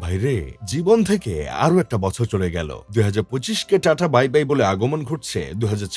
ভাইরে, জীবন থেকে আরও একটা বছর চলে গেল। দুই হাজার পঁচিশ কে টাটা, বাই বাই বলে আগমন ঘটছে দুই হাজার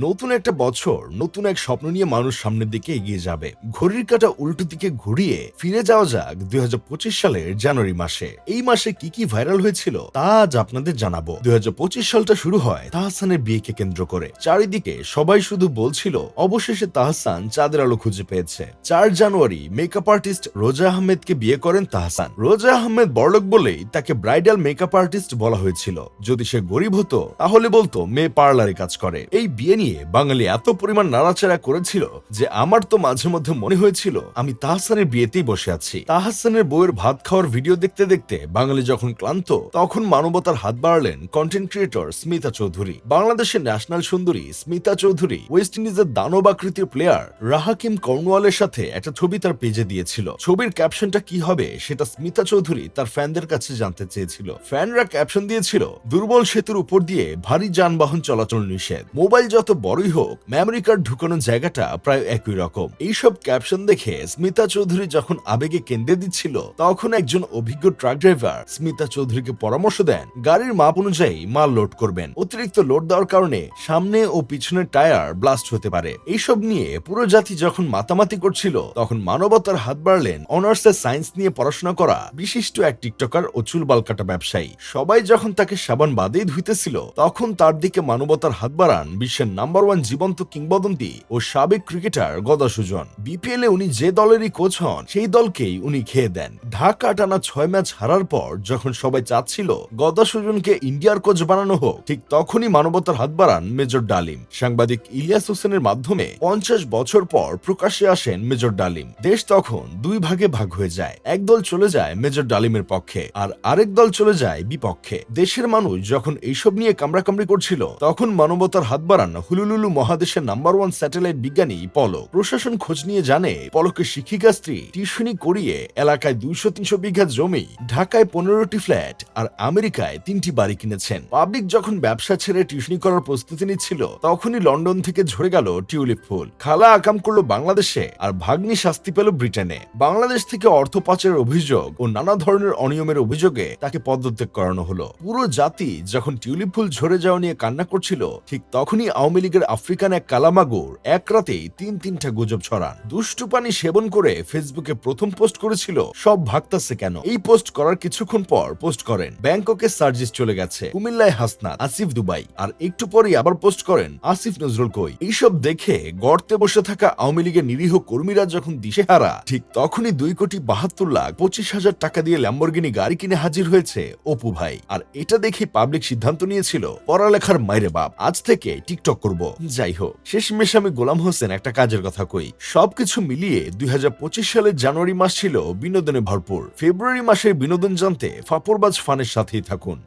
নতুন একটা বছর, নতুন এক স্বপ্ন নিয়ে মানুষ সামনের দিকে এগিয়ে যাবে। ঘড়ির কাটা উল্টো দিকে ঘুরিয়ে ফিরে যাওয়া যাক দুই হাজার পঁচিশ সালের জানুয়ারি মাসে। এই মাসে কি কি ভাইরাল হয়েছিল, তা আজ আপনাদের জানাব। দুই হাজার পঁচিশ সালটা শুরু হয় তাহসানের বিয়েকে কেন্দ্র করে। চারিদিকে সবাই শুধু বলছিল, অবশেষে তাহসান চাঁদের আলো খুঁজে পেয়েছে। চার জানুয়ারি মেকআপ আর্টিস্ট রোজা আহমেদকে বিয়ে করেন তাহসান। রোজা আহমেদ বড়লোক বলেই তাকে ব্রাইডাল মেকআপ আর্টিস্ট বলা হয়েছিল। যদি সে গরিব হতো, তাহলে বলতো, মেয়ে পার্লারে কাজ করে। এই বিয়ে নিয়ে বাঙালি এত পরিমাণ নাড়াচাড়া করেছিল যে আমার তো মাঝে মধ্যে মনে হয়েছিল, আমি তাহসানের বিয়েতেই বসে আছি। তাহসানের বউয়ের ভাত খাওয়ার ভিডিও দেখতে দেখতে বাঙালি যখন ক্লান্ত, তখন মানবতার হাত বাড়ালেন কন্টেন্ট ক্রিয়েটর স্মিতা চৌধুরী। বাংলাদেশের ন্যাশনাল সুন্দরী স্মিতা চৌধুরী ওয়েস্ট ইন্ডিজের দানব আকৃতির প্লেয়ার রাহাকিম কর্নওয়ালের সাথে একটা ছবি তার পেজে দিয়েছিল। ছবির ক্যাপশনটা কি হবে, সেটা স্মিতা চৌধুরী তার ফ্যানদের কাছে জানতে চেয়েছিল। ফ্যানরা ক্যাপশন দিয়েছিল, দুর্বল সেতুর উপর দিয়ে ভারী যানবাহন চলাচল নিষেধ। মোবাইল যত বড়ই হোক মেমোরি কার্ড ঢুকানোর জায়গাটা প্রায় একই রকম। এইসব ক্যাপশন দেখে স্মিতা চৌধুরী যখন আবেগে কেন্দ্রে দিচ্ছিল, তখন একজন অভিজ্ঞ ট্রাক ড্রাইভার স্মিতা চৌধুরীকে পরামর্শ দেন, গাড়ির মাপ অনুযায়ী মাল লোড করবেন। অতিরিক্ত লোড দেওয়ার কারণে সামনে ও পিছনের টায়ার ব্লাস্ট হতে পারে। এইসব নিয়ে পুরো জাতি যখন মাতামাতি করছিল, তখন মানবতার হাত বাড়লেন অনার্সের সায়েন্স নিয়ে পড়াশোনা করা বিশিষ্ট এক টিকটকার ও চুল বালকাটা ব্যবসায়ী। সবাই যখন তাকে সাবান বাদেই ধুইতেছিল, তখন তার দিকে মানবতার হাত বাড়ান বিশ্বের নাম্বার ওয়ান জীবন্ত কিংবদন্তি ও সাবেক ক্রিকেটার গদা সুজন। বিপিএল এ উনি যে দলেরই কোচ হন, সেই দলকেই উনি খেয়ে দেন। ঢাকা টানা ছয় ম্যাচ হারার পর যখন সবাই চাচ্ছিল গদা সুজনকে ইন্ডিয়ার কোচ বানানো হোক, ঠিক তখনই মানবতার হাত বাড়ান মেজর ডালিম। সাংবাদিক ইলিয়াস হোসেনের মাধ্যমে পঞ্চাশ বছর পর প্রকাশ্যে আসেন মেজর ডালিম। দেশ তখন দুই ভাগে ভাগ হয়ে যায়। একদল চলে যায় মেজর ডালিমের পক্ষে আর আরেক দল চলে যায় বিপক্ষে। দেশের মানুষ যখন এইসব নিয়ে কামড়াকামড়ি করছিল, তখন মানবতার হাত বাড়ান হুলুলুলু মহাদেশের নাম্বার ওয়ান স্যাটেলাইট বিজ্ঞানী পলক। প্রশাসন খোঁজ নিয়ে জানে, পলকের শিক্ষিকা স্ত্রী টিউশনি করিয়ে এলাকায় দুইশো তিনশো বিঘা জমি, ঢাকায় পনেরোটি ফ্ল্যাট আর আমেরিকায় তিনটি বাড়ি কিনেছেন। পাবলিক যখন ব্যবসা ছেড়ে টিউশনি করার প্রস্তুতি নিচ্ছিল, তখনই লন্ডন থেকে ঝরে গেল টিউলিপ ফুল। খালা আকাম করল বাংলাদেশে আর ভাগ্নি শাস্তি পেল ব্রিটেনে। বাংলাদেশ থেকে অর্থ পাচারের অভিযোগ ও নানা ধরনের অনিয়মের অভিযোগে তাকে পদত্যাগ করানো হলো। পুরো জাতি যখন টিউলিপ ফুল ঝরে যাওয়া নিয়ে কান্না করছিল, ঠিক তখনই আওয়ামী লীগের আফ্রিকান এক কালামাগুর এক রাতেই তিন তিনটা গুজব ছড়ান। দুষ্টু পানি সেবন করে ফেসবুকে প্রথম পোস্ট করেছিল, সব ভাগতাছে কেন? এই পোস্ট করার কিছুক্ষণ পর পোস্ট করেন, ব্যাংককে সার্জিস চলে গেছে, কুমিল্লায় হাসনাত, আসিফ দুবাই, আর একটু পরেই আবার পোস্ট করেন, আসিফ নজরুল কই। এইসব দেখে গর্তে বসে থাকা আওয়ামী লীগের নিরীহ কর্মীরা যখন দিশেহারা, ঠিক তখনই দুই কোটি বাহাত্তর লাখ পঁচিশ হাজার টাকা দিয়ে ল্যাম্বরগিনি গাড়ি কিনে হাজির হয়েছে অপু ভাই। আর এটা দেখে পাবলিক সিদ্ধান্ত নিয়েছিল, পড়ালেখার মাইরে বাপ। আজ থেকে টিকটক করব। যাই হোক শেষমেশ আমি গোলাম হোসেন একটা কাজের কথা কই। সবকিছু মিলিয়ে দুই হাজার পঁচিশ সালের জানুয়ারি মাস ছিল বিনোদনে ভরপুর। ফেব্রুয়ারি মাসের বিনোদন জানতে ফাপরবাজ ফানের সাথেই থাকুন।